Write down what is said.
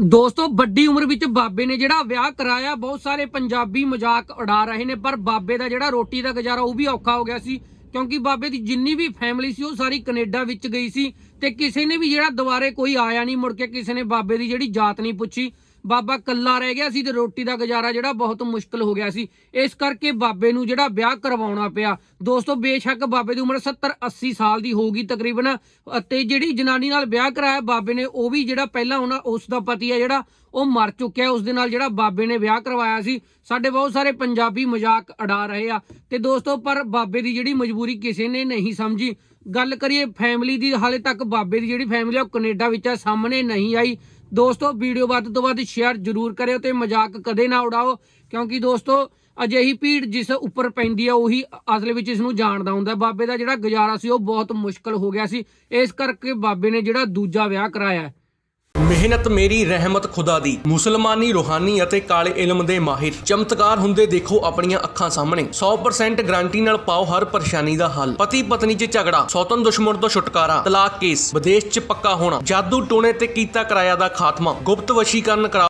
ਦੋਸਤੋ, ਵੱਡੀ ਉਮਰ ਵਿੱਚ ਬਾਬੇ ਨੇ ਜਿਹੜਾ ਵਿਆਹ ਕਰਾਇਆ, ਬਹੁਤ ਸਾਰੇ ਪੰਜਾਬੀ ਮਜ਼ਾਕ ਉਡਾ ਰਹੇ ਨੇ, ਪਰ ਬਾਬੇ ਦਾ ਜਿਹੜਾ ਰੋਟੀ ਦਾ ਗੁਜ਼ਾਰਾ, ਉਹ ਵੀ ਔਖਾ ਹੋ ਗਿਆ ਸੀ, ਕਿਉਂਕਿ ਬਾਬੇ ਦੀ ਜਿੰਨੀ ਵੀ ਫੈਮਿਲੀ ਸੀ, ਉਹ ਸਾਰੀ ਕੈਨੇਡਾ ਵਿੱਚ ਗਈ ਸੀ ਤੇ ਕਿਸੇ ਨੇ ਵੀ ਜਿਹੜਾ ਦੁਬਾਰੇ ਕੋਈ ਆਇਆ ਨਹੀਂ, ਮੁੜ ਕੇ ਕਿਸੇ ਨੇ ਬਾਬੇ ਦੀ ਜਿਹੜੀ ਜਾਤ ਨਹੀਂ ਪੁੱਛੀ। ਬਾਬਾ ਕੱਲਾ ਰਹਿ ਗਿਆ ਸੀ ਤੇ ਰੋਟੀ ਦਾ ਗੁਜ਼ਾਰਾ ਜਿਹੜਾ ਬਹੁਤ ਮੁਸ਼ਕਲ ਹੋ ਗਿਆ ਸੀ। ਇਸ ਕਰਕੇ ਬਾਬੇ ਨੂੰ ਜਿਹੜਾ ਵਿਆਹ ਕਰਵਾਉਣਾ ਪਿਆ, ਦੋਸਤੋ ਬੇਸ਼ੱਕ ਬਾਬੇ ਦੀ ਉਮਰ 70 80 ਸਾਲ ਦੀ ਹੋਊਗੀ ਤਕਰੀਬਨ, ਅਤੇ ਜਿਹੜੀ ਜਨਾਨੀ ਨਾਲ ਵਿਆਹ ਕਰਾਇਆ ਬਾਬੇ ਨੇ, ਉਹ ਵੀ ਜਿਹੜਾ ਪਹਿਲਾਂ ਉਹਨਾਂ, ਉਸ ਦਾ ਪਤੀ ਹੈ ਜਿਹੜਾ, ਉਹ ਮਰ ਚੁੱਕਿਆ ਉਸ ਦੇ ਨਾਲ ਜਿਹੜਾ ਬਾਬੇ ਨੇ ਵਿਆਹ ਕਰਵਾਇਆ ਸੀ, ਸਾਡੇ ਬਹੁਤ ਸਾਰੇ ਪੰਜਾਬੀ ਮਜ਼ਾਕ ਉਡਾ ਰਹੇ ਆ। ਤੇ ਦੋਸਤੋ, ਪਰ ਬਾਬੇ ਦੀ ਜਿਹੜੀ ਮਜਬੂਰੀ ਕਿਸੇ ਨੇ ਨਹੀਂ ਸਮਝੀ। ਗੱਲ ਕਰੀਏ ਫੈਮਿਲੀ ਦੀ, ਹਾਲੇ ਤੱਕ ਬਾਬੇ ਦੀ ਜਿਹੜੀ ਫੈਮਿਲੀ ਆ, ਉਹ ਕੈਨੇਡਾ ਵਿੱਚ ਆ, ਸਾਹਮਣੇ ਨਹੀਂ ਆਈ। ਦੋਸਤੋ ਵੀਡੀਓ ਵੱਧ ਤੋਂ ਵੱਧ ਸ਼ੇਅਰ ਜ਼ਰੂਰ ਕਰਿਓ ਤੇ ਮਜ਼ਾਕ ਕਦੇ ਨਾ ਉਡਾਓ, ਕਿਉਂਕਿ ਦੋਸਤੋ, ਅਜਿਹੀ ਭੀੜ ਜਿਸ ਉੱਪਰ ਪੈਂਦੀ ਆ, ਉਹੀ ਅਸਲ ਵਿੱਚ ਇਸ ਨੂੰ ਜਾਣਦਾ ਹੁੰਦਾ। ਬਾਬੇ ਦਾ ਜਿਹੜਾ ਗੁਜ਼ਾਰਾ ਸੀ, ਉਹ ਬਹੁਤ ਮੁਸ਼ਕਲ ਹੋ ਗਿਆ ਸੀ। ਇਸ ਕਰਕੇ ਬਾਬੇ ਨੇ ਜਿਹੜਾ ਦੂਜਾ ਵਿਆਹ ਕਰਾਇਆ। ਮਿਹਨਤ ਮੇਰੀ, ਰਹਿਮਤ ਖੁਦਾ ਦੀ। ਮੁਸਲਮਾਨੀ ਰੂਹਾਨੀ ਅਤੇ ਕਾਲੇ ਇਲਮ ਦੇ ਮਾਹਿਰ। ਚਮਤਕਾਰ ਹੁੰਦੇ ਦੇਖੋ ਆਪਣੀਆਂ ਅੱਖਾਂ ਸਾਹਮਣੇ। 100% ਗਾਰੰਟੀ ਨਾਲ ਪਾਓ ਹਰ ਪਰੇਸ਼ਾਨੀ ਦਾ ਹੱਲ। ਪਤੀ ਪਤਨੀ 'ਚ ਝਗੜਾ, ਸੌਤਨ ਦੁਸ਼ਮਣ ਤੋਂ ਛੁਟਕਾਰਾ, ਤਲਾਕ ਕੇਸ। ਵਿਦੇਸ਼ 'ਚ ਪੱਕਾ ਹੋਣਾ, ਜਾਦੂ ਟੋਣੇ ਤੇ ਕੀਤਾ ਕਿਰਾਇਆ ਦਾ ਖਾਤਮਾ। ਗੁਪਤ ਵਸ਼ੀਕਰਨ ਕਰਾ